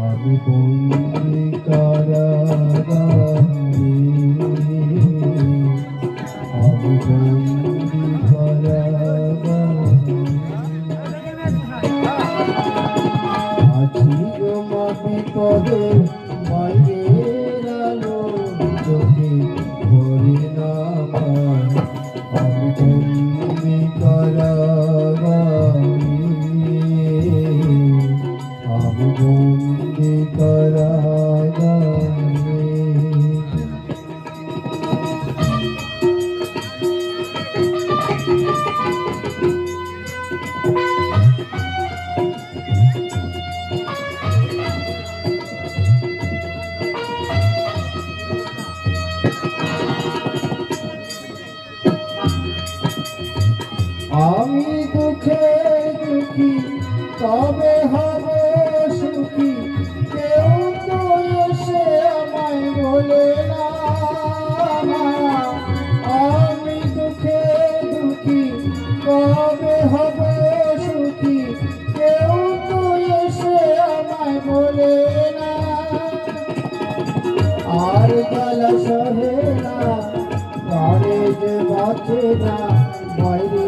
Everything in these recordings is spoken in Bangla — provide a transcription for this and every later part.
আমি বন্দি কারাগারে আমি বন্দি কারাগারে আছি গো মা বিপদে মায়ের আলো চোখে আমি দুঃখে দুঃখী, তবে হব সুখী। কেউ তো এসে আমায় বলে না আমি দুঃখে দুঃখী কবে হব সুখী। কেউ তো এসে আমায় বলে না। আর জ্বালা সহে না, ঘরে বাঁচে না বাইরের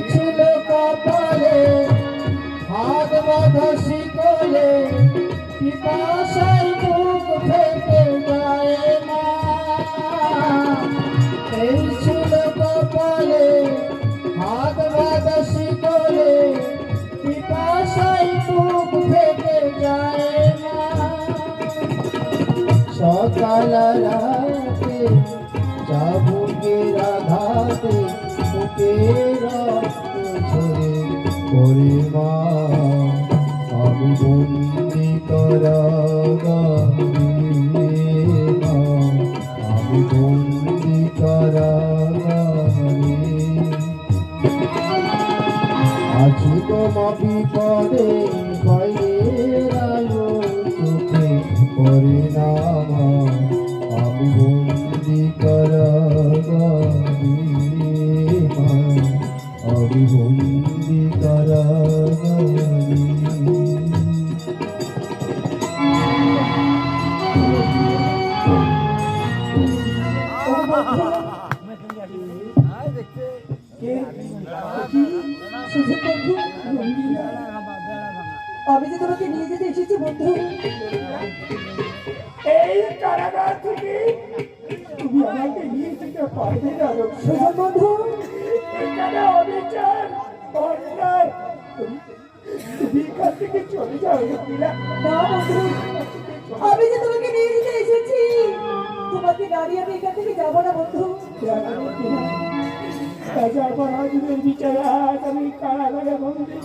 সকাল রাতে চাবুকের আঘাতে বুকের রক্ত ঝরে পরে মা। আমি বন্দি আছি তোমা বিপদে বাইরের আলো চোখে পরিণাম আমি বন্দি মা, আমি বন্দি আমি যে তোমাকে নিয়ে যেতে এসেছি বন্ধু। এই কারাগার থেকে তুমি আমাকে নিয়ে যেতে পারবে না সুজন বন্ধু। এখানে অবিচার অন্যায়। তুমি- তুমি এখান থেকে চলে যাও। না বন্ধু। আমি যে তোমাকে নিয়ে যেতে এসেছি। তোমাকে দাঁড়িয়ে আমি এখান থেকে যাব না বন্ধু। রাজা অপরাধীদের বিচারে আজ আমি কারাগারে বন্দি